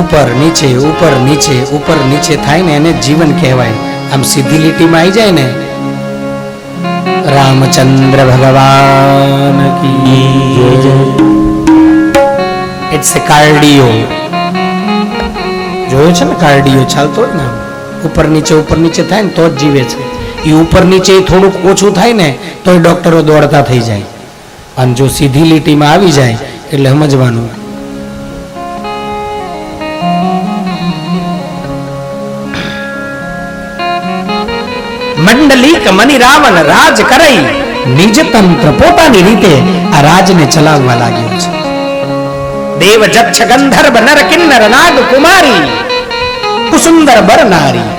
ઉપર, નીચે ઉપર નીચે ઉપર, નીચે થાય ને એને જીવન કહેવાય. આમ સીધી લીટીમાં આવી જાય ને રામચંદ્ર ભગવાન ઇટ્સ એ કાર્ડિયો જોયો છે ને કાર્ડિયો ચાલતો હોય ને ઉપર, નીચે ઉપર, નીચે થાય ને તો જ જીવે છે. એ ઉપર, નીચે થોડુંક ઓછું થાય ને તો એ ડોક્ટરો દોડતા થઈ જાય. અને જો સીધી લીટીમાં આવી જાય, એટલે સમજવાનું. મંડલિક મની રાવણ રાજ કરઈ. નિજ તંત્ર પોતાની રીતે આ રાજને ચલાવવા લાગ્યો છે. દેવ જક્ષ ગંધર્વ નર કિન્નર નાગ કુમારી, કુસુંદર બર નારી.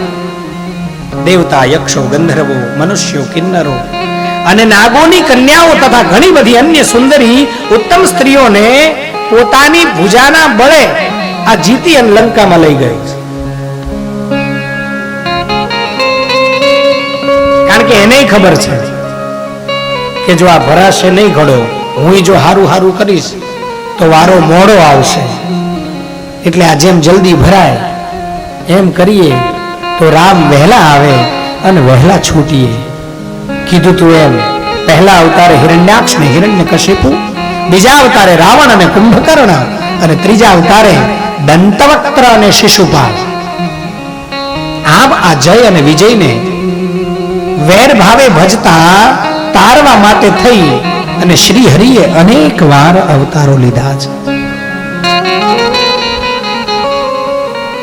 દેવતા, યક્ષો, ગંધર્વો, મનુષ્યો, કિન્નરો અને નાગોની કન્યાઓ તથા ઘણી બધી અન્ય સુંદરી ઉત્તમ સ્ત્રીઓને પોતાની ભુજાના બળે આ જીતી અને લંકામાં લઈ ગઈ. ખબર છે કે જો આ ભરાશે નહીં ઘડો હું જો હારું હારું કરીશ, તો વારો મોડો આવશે. એટલે આ જેમ જલ્દી ભરાય, એમ કરીએ તો રામ વહેલા આવે અને વહેલા છૂટીએ. કીધું તું એમ, પહેલા અવતારે હિરણ્યાક્ષ ને હિરણ્ય કશિપુ બીજા અવતારે રાવણ અને કુંભકર્ણ, અને ત્રીજા અવતારે દંતવક્ત્ર અને શિશુપાલ. આમ આ જય અને વિજયને વેર ભાવે ભજતા તારવા માટે થઈ અને શ્રી હરિએ અનેક વાર અવતારો લીધા છે.